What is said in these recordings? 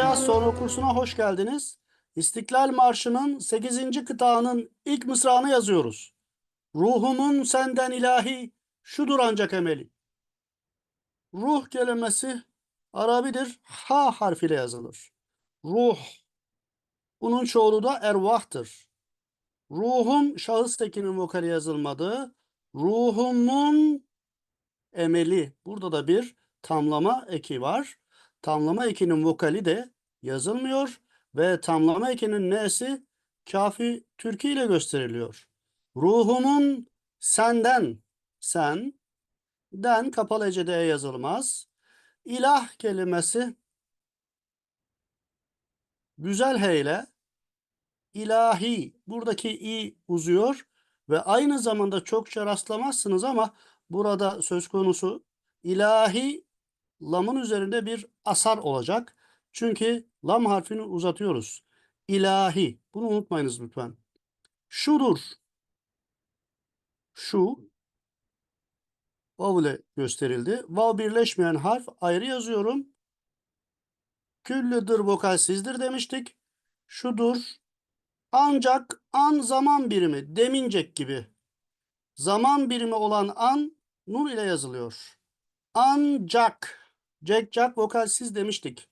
Soru kursuna hoş geldiniz. İstiklal Marşı'nın 8. kıtağının ilk mısrağını yazıyoruz. Ruhumun senden ilahi, şudur ancak emeli. Ruh kelimesi Arabidir, ha harfiyle yazılır. Ruh, bunun çoğulu da ervahtır. Ruhum şahıs tekinin vokali yazılmadığı, ruhumun emeli. Burada da bir tamlama eki var. Tamlama ekinin vokali de yazılmıyor ve tamlama ekinin n'si kafi türkü ile gösteriliyor. Ruhumun senden, sen, den kapalı hecede yazılmaz. İlah kelimesi güzel heyle ilahi buradaki i uzuyor ve aynı zamanda çokça rastlamazsınız ama burada söz konusu ilahi lamın üzerinde bir asar olacak. Çünkü lam harfini uzatıyoruz. İlahi. Bunu unutmayınız lütfen. Şudur. Şu. Vav gösterildi. Vav birleşmeyen harf ayrı yazıyorum. Küllüdür vokalsizdir demiştik. Şudur. Ancak an zaman birimi. Demincek gibi. Zaman birimi olan an nur ile yazılıyor. Ancak. Jack Jack vokalsiz demiştik.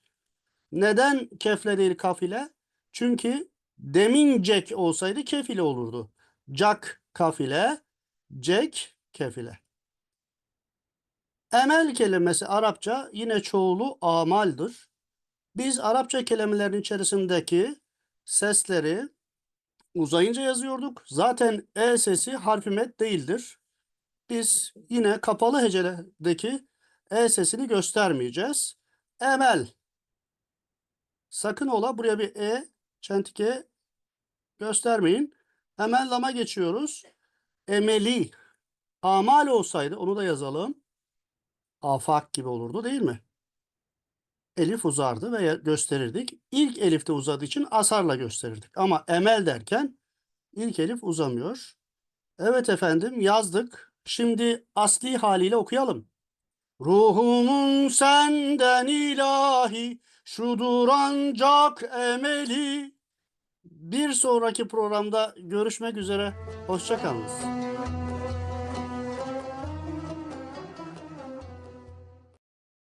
Neden kefle değil kaf ile? Çünkü demin Jack olsaydı kef ile olurdu. Jack kaf ile, Jack kef ile. Emel kelimesi Arapça yine çoğulu amaldır. Biz Arapça kelimelerin içerisindeki sesleri uzayınca yazıyorduk. Zaten E sesi harfi met değildir. Biz yine kapalı heceledeki E sesini göstermeyeceğiz. Emel. Sakın ola buraya bir E, çentike göstermeyin. Hemen lama geçiyoruz. Emeli. Amal olsaydı onu da yazalım. Afak gibi olurdu değil mi? Elif uzardı ve gösterirdik. İlk elifte uzadığı için asarla gösterirdik. Ama emel derken ilk elif uzamıyor. Evet efendim yazdık. Şimdi asli haliyle okuyalım. Ruhumun senden ilahi, şudur ancak emeli. Bir sonraki programda görüşmek üzere. Hoşçakalınız.